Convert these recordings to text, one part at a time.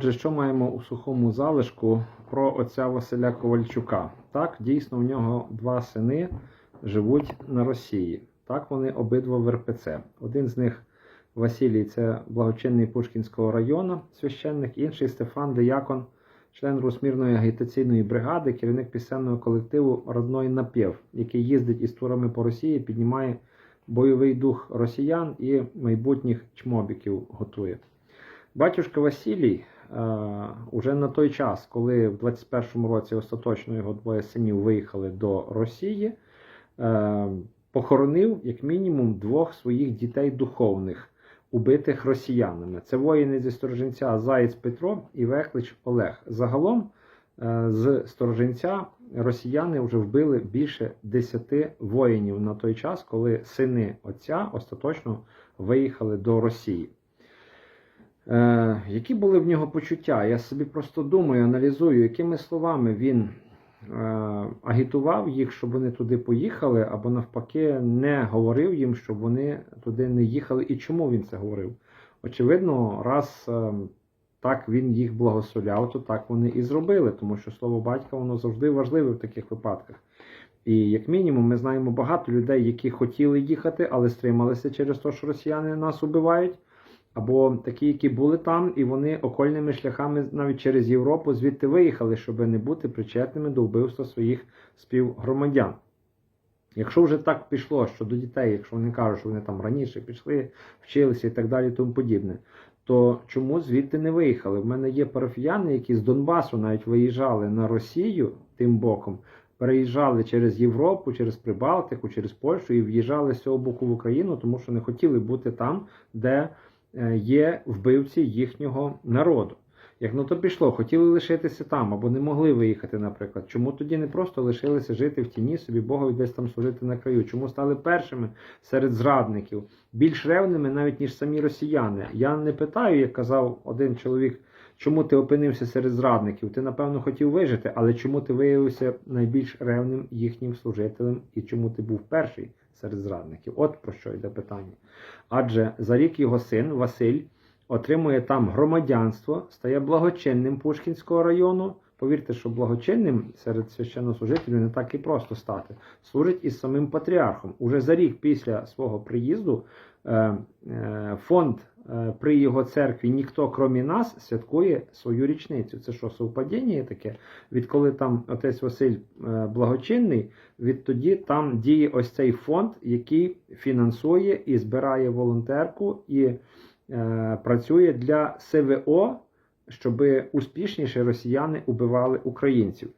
Отже, що маємо у сухому залишку про отця Василя Ковальчука? Так, дійсно, в нього два сини живуть на Росії. Так, вони обидва в РПЦ. Один з них Василій, це благочинний Пушкінського району, священник, інший Стефан Деякон, член Русмірної агітаційної бригади, керівник пісенного колективу Родной Напєв, який їздить із турами по Росії, піднімає бойовий дух росіян і майбутніх чмобіків готує. Батюшка Василій уже на той час, коли в 21-му році остаточно його двоє синів виїхали до Росії, е, похоронив як мінімум двох своїх дітей духовних, убитих росіянами. Це воїни зі Сторожинця Заєць Петро і Вехлич Олег. Загалом е, з Сторожинця росіяни вже вбили більше 10 воїнів на той час, коли сини отця остаточно виїхали до Росії. Е, які були в нього почуття? Я собі просто думаю, аналізую, якими словами він е, агітував їх, щоб вони туди поїхали, або навпаки, не говорив їм, щоб вони туди не їхали. І чому він це говорив? Очевидно, раз е, так він їх благословляв, то так вони і зробили, тому що слово батька воно завжди важливе в таких випадках. І як мінімум, ми знаємо багато людей, які хотіли їхати, але стрималися через те, що росіяни нас убивають. Або такі, які були там, і вони окольними шляхами навіть через Європу звідти виїхали, щоб не бути причетними до вбивства своїх співгромадян. Якщо вже так пішло, що до дітей, якщо вони кажуть, що вони там раніше пішли, вчилися і так далі, тому подібне, то чому звідти не виїхали? В мене є парафіяни, які з Донбасу навіть виїжджали на Росію тим боком, переїжджали через Європу, через Прибалтику, через Польщу і в'їжджали з цього боку в Україну, тому що не хотіли бути там, де є вбивці їхнього народу. Як на то пішло, хотіли лишитися там або не могли виїхати, наприклад. Чому тоді не просто лишилися жити в тіні собі Богові десь там служити на краю? Чому стали першими серед зрадників, більш ревними навіть ніж самі росіяни? Я не питаю, як казав один чоловік, чому ти опинився серед зрадників? Ти, напевно, хотів вижити, але чому ти виявився найбільш ревним їхнім служителем і чому ти був перший серед зрадників? От про що йде питання. Адже за рік його син Василь отримує там громадянство, стає благочинним Пушкінського району. Повірте, що благочинним серед священнослужителів не так і просто стати. Служить із самим патріархом. Уже за рік після свого приїзду е, е, фонд при його церкві ніхто, крім нас, святкує свою річницю. Це що, совпадіння таке? Відколи там отець Василь е, благочинний, відтоді там діє ось цей фонд, який фінансує і збирає волонтерку і е, працює для СВО, щоб успішніше росіяни убивали українців.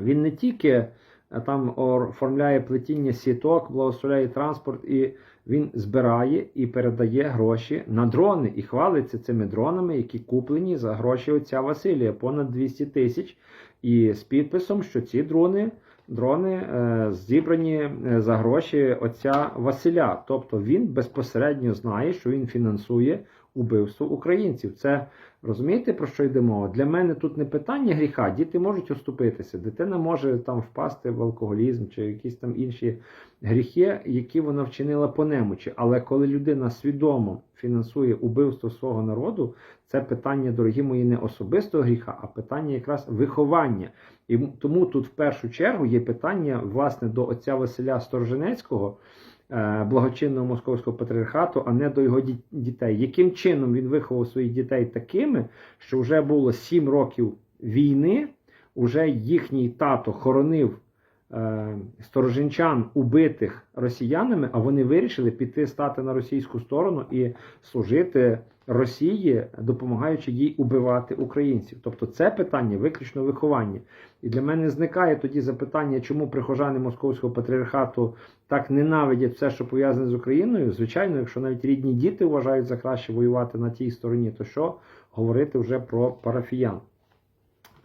Він не тільки е, там оформляє плетіння сіток, благословляє транспорт, і він збирає і передає гроші на дрони і хвалиться цими дронами, які куплені за гроші отця Василія, понад 200 тисяч. І з підписом, що ці дрони, дрони е, зібрані е, за гроші отця Василя. Тобто він безпосередньо знає, що він фінансує убивство українців. Це розумієте про що йде мова? Для мене тут не питання гріха. Діти можуть оступитися. Дитина може там впасти в алкоголізм чи якісь там інші гріхи, які вона вчинила по немочі. Але коли людина свідомо фінансує убивство свого народу, це питання, дорогі мої, не особистого гріха, а питання якраз виховання. І тому тут в першу чергу є питання власне до отця Василя Стороженецького. Е, Благочинного московського патріархату, а не до його дітей. Яким чином він виховав своїх дітей такими, що вже було 7 років війни, уже їхній тато хоронив е, сторожинчан, убитих росіянами, а вони вирішили піти стати на російську сторону і служити Росії, допомагаючи їй убивати українців. Тобто це питання виключно виховання. І для мене зникає тоді запитання, чому прихожани московського патріархату так ненавидять все, що пов'язане з Україною. Звичайно, якщо навіть рідні діти вважають за краще воювати на тій стороні, то що говорити вже про парафіян?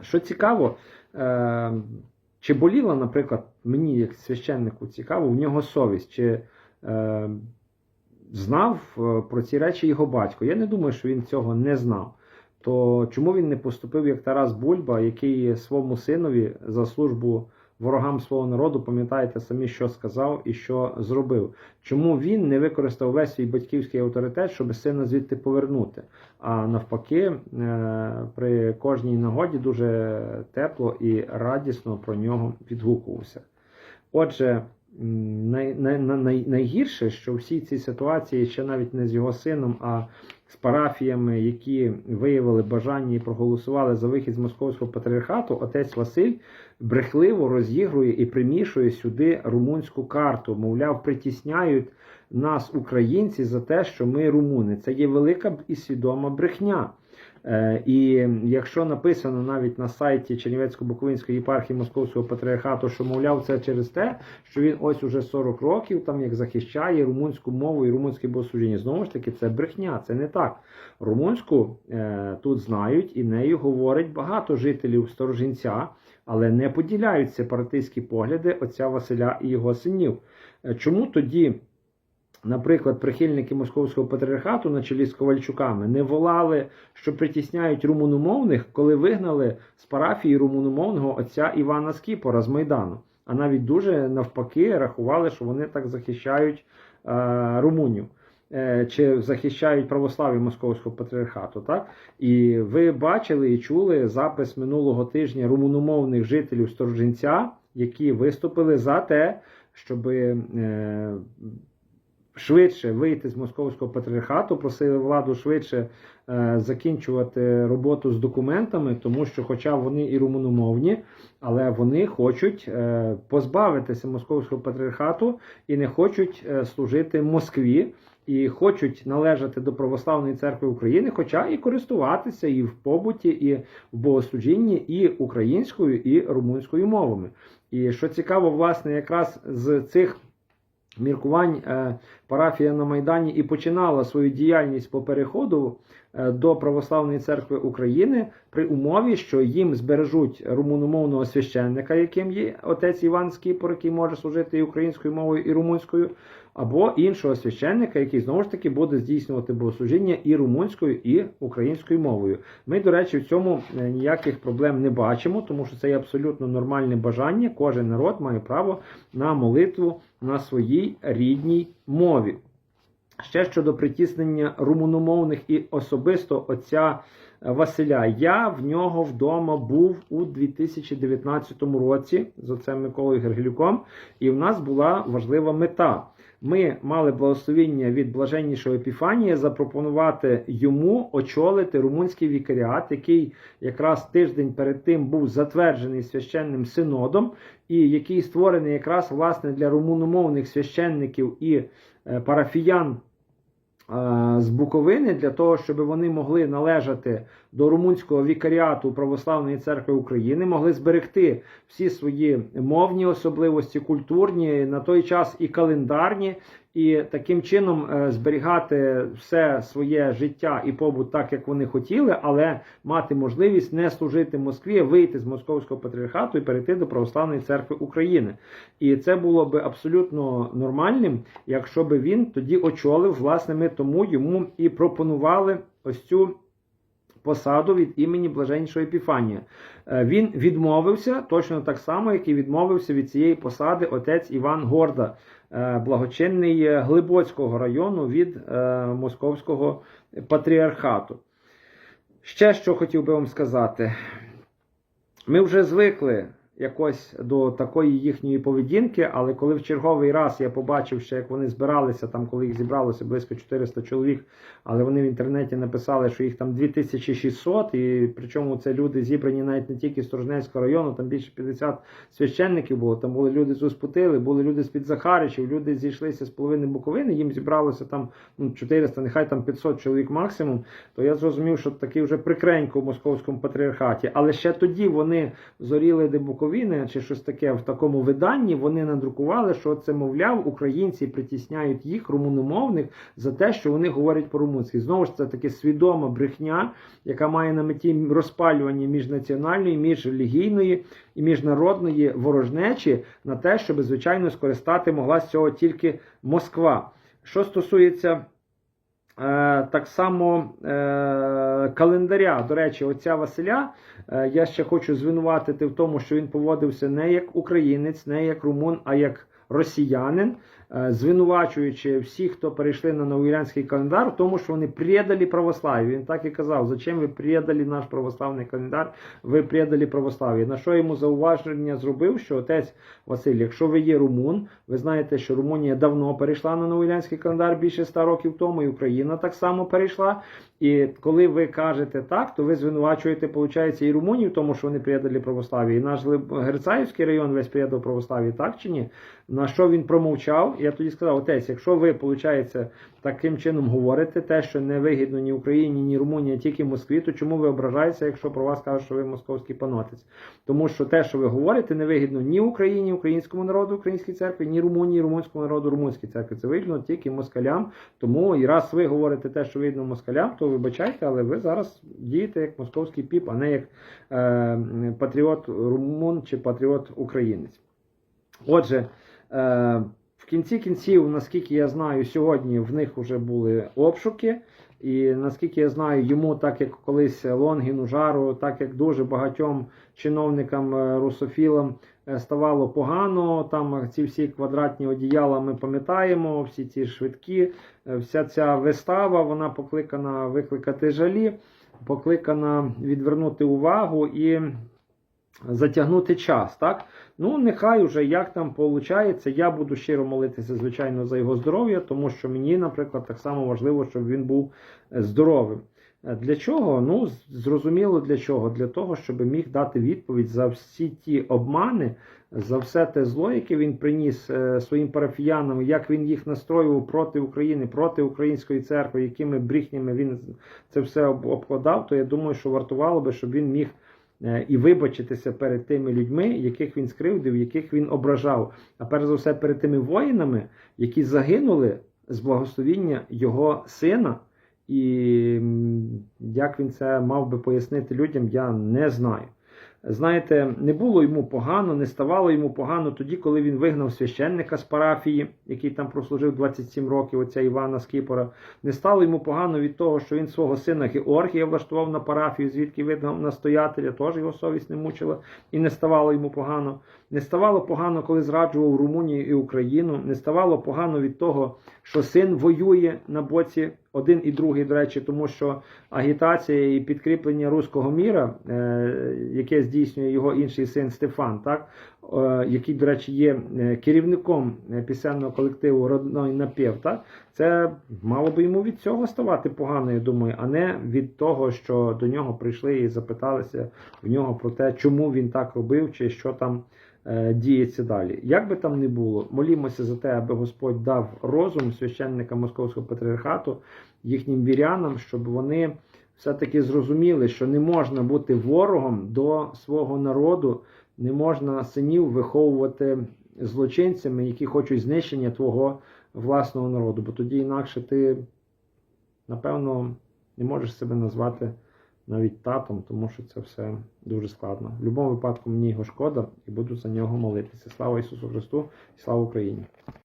Що цікаво, е, чи боліла, наприклад, мені, як священнику, цікаво, в нього совість, чи е, знав е, про ці речі його батько. Я не думаю, що він цього не знав. То чому він не поступив як Тарас Бульба, який своєму синові за службу ворогам свого народу, пам'ятаєте самі, що сказав і що зробив. Чому він не використав весь свій батьківський авторитет, щоб сина звідти повернути? А навпаки, е, при кожній нагоді дуже тепло і радісно про нього відгукувався. Отже, най, най, най, найгірше, що всі ці ситуації ще навіть не з його сином, а з парафіями, які виявили бажання і проголосували за вихід з московського патріархату, отець Василь брехливо розігрує і примішує сюди румунську карту. Мовляв, притісняють нас, українці, за те, що ми румуни. Це є велика і свідома брехня. Е, І якщо написано навіть на сайті Чернівецько-Буковинської єпархії Московського патріархату, що мовляв це через те, що він ось уже 40 років там як захищає румунську мову і румунське богослужіння. Знову ж таки, це брехня, це не так. Румунську е, тут знають і нею говорить багато жителів Сторожинця, але не поділяють сепаратистські погляди отця Василя і його синів. Е, Чому тоді? Наприклад, прихильники московського патріархату на чолі з Ковальчуками не волали, що притісняють румуномовних, коли вигнали з парафії румуномовного отця Івана Скіпора з Майдану. А навіть дуже навпаки рахували, що вони так захищають е, румунів. е, Чи захищають православ'я московського патріархату, так і ви бачили і чули запис минулого тижня румуномовних жителів Сторожинця, які виступили за те, щоб е, швидше вийти з московського патріархату, просили владу швидше е, закінчувати роботу з документами, тому що, хоча вони і румуномовні, але вони хочуть е, позбавитися московського патріархату і не хочуть е, служити Москві. І хочуть належати до православної церкви України, хоча і користуватися і в побуті, і в богослужінні, і українською, і румунською мовами. І що цікаво, власне, якраз з цих міркувань е, парафія на Майдані і починала свою діяльність по переходу е, до Православної церкви України при умові, що їм збережуть румуномовного священника, яким є отець Іван Скіпор, який може служити і українською мовою, і румунською, або іншого священника, який знову ж таки буде здійснювати богослужіння і румунською, і українською мовою. Ми, до речі, в цьому е, ніяких проблем не бачимо, тому що це є абсолютно нормальне бажання. Кожен народ має право на молитву на своїй рідній мові. Ще щодо притіснення румуномовних і особисто отця Василя. Я в нього вдома був у 2019 році з отцем Миколою Гергелюком, і в нас була важлива мета. Ми мали благословіння від блаженнішого Епіфанія запропонувати йому очолити румунський вікаріат, який якраз тиждень перед тим був затверджений священним синодом, і який створений якраз власне для румуномовних священників і е, парафіян з Буковини для того, щоб вони могли належати до румунського вікаріату Православної церкви України, могли зберегти всі свої мовні особливості, культурні на той час і календарні, і таким чином е, зберігати все своє життя і побут так, як вони хотіли, але мати можливість не служити Москві, вийти з московського патріархату і перейти до Православної церкви України. І це було би абсолютно нормальним, якщо би він тоді очолив, власне, ми тому йому і пропонували ось цю. Посаду від імені Блаженнішого Епіфанія. Е, Він відмовився точно так само, як і відмовився від цієї посади отець Іван Горда, благочинний Глибоцького району від е, Московського патріархату. Ще що хотів би вам сказати: ми вже звикли якось до такої їхньої поведінки, але коли в черговий раз я побачив, ще як вони збиралися, там, коли їх зібралося близько 400 чоловік, але вони в інтернеті написали, що їх там 2600, і причому це люди зібрані навіть не тільки з Сторожнецького району, там більше 50 священників було. Там були люди з Успутили, були люди з-під Захаричів, люди зійшлися з половини Буковини, їм зібралося там ну, 400, нехай там 500 чоловік максимум. То я зрозумів, що таки вже прикренько в московському патріархаті. Але ще тоді вони зоріли де Буковини чи щось таке в такому виданні. Вони надрукували, що це, мовляв, українці притісняють їх, румуномовних, за те, що вони говорять по-румунськи. Знову ж це таке свідома брехня, яка має на меті розпалювання міжнаціональної, міжрелігійної і міжнародної ворожнечі на те, щоб, звичайно, скористати могла з цього тільки Москва. Що стосується так само е, календаря. До речі, отця Василя е, я ще хочу звинуватити в тому, що він поводився не як українець, не як румун, а як росіянин, е, звинувачуючи всіх, хто перейшли на новоюлянський календар, в тому, що вони предали православ'ю. Він так і казав: зачем ви предали наш православний календар? Ви предали православ'ю. На що йому зауваження зробив, що отець Василь, якщо ви є румун, ви знаєте, що Румунія давно перейшла на новоюлянський календар більше ста років тому, і Україна так само перейшла. І коли ви кажете так, то ви звинувачуєте, виходить, і Румунію, в тому що вони предали православ'ю. І наш Герцаївський район весь предав православ'ю, так чи ні? На що він промовчав? Я тоді сказав, отець, якщо ви, виходить, таким чином говорите, те, що не вигідно ні Україні, ні Румунії, а тільки Москві, то чому ви ображаєтеся, якщо про вас кажуть, що ви московський панотець? Тому що те, що ви говорите, не вигідно ні Україні, українському народу, українській церкві, ні Румунії, румунському народу, румунській церкві. Це вигідно тільки москалям. Тому і раз ви говорите те, що вигідно москалям, то вибачайте, але ви зараз дієте як московський піп, а не як е, патріот румун чи патріот українець. Отже, е, в кінці кінців, наскільки я знаю, сьогодні в них вже були обшуки. І наскільки я знаю, йому, так як колись Лонгіну Жару, так як дуже багатьом чиновникам е, русофілам ставало погано. Там ці всі квадратні одіяла ми пам'ятаємо, всі ці швидкі, е, вся ця вистава, вона покликана викликати жалі, покликана відвернути увагу і затягнути час. так? Ну, нехай уже як там виходить. Я буду щиро молитися, звичайно, за його здоров'я, тому що мені, наприклад, так само важливо, щоб він був е, здоровим. Е, Для чого? Ну, зрозуміло для чого. Для того, щоб міг дати відповідь за всі ті обмани, за все те зло, яке він приніс е, своїм парафіянам, як він їх настроював проти України, проти української церкви, якими брехнями він це все обкладав, то я думаю, що вартувало би, щоб він міг е, і вибачитися перед тими людьми, яких він скривдив, яких він ображав. А перш за все перед тими воїнами, які загинули з благословіння його сина. І як він це мав би пояснити людям, я не знаю. Знаєте, не було йому погано, не ставало йому погано тоді, коли він вигнав священника з парафії, який там прослужив 27 років, оця Івана Скіпора. Не стало йому погано від того, що він свого сина Георгія влаштував на парафію, звідки вигнав настоятеля, теж його совість не мучила, і не ставало йому погано. Не ставало погано, коли зраджував Румунію і Україну. Не ставало погано від того, що син воює на боці один і другий, до речі, тому що агітація і підкріплення руського міра, е, яке здійснює його інший син Стефан, так, е, який, до речі, є е, керівником пісенного колективу Родной напів, так, це мало би йому від цього ставати погано, я думаю, а не від того, що до нього прийшли і запиталися в нього про те, чому він так робив, чи що там діється далі. Як би там не було, молімося за те, аби Господь дав розум священникам Московського патріархату, їхнім вірянам, щоб вони все-таки зрозуміли, що не можна бути ворогом до свого народу, не можна синів виховувати злочинцями, які хочуть знищення твого власного народу. Бо тоді інакше ти, напевно, не можеш себе назвати навіть татом, тому що це все дуже складно. В будь-якому випадку мені його шкода і буду за нього молитися. Слава Ісусу Христу і слава Україні!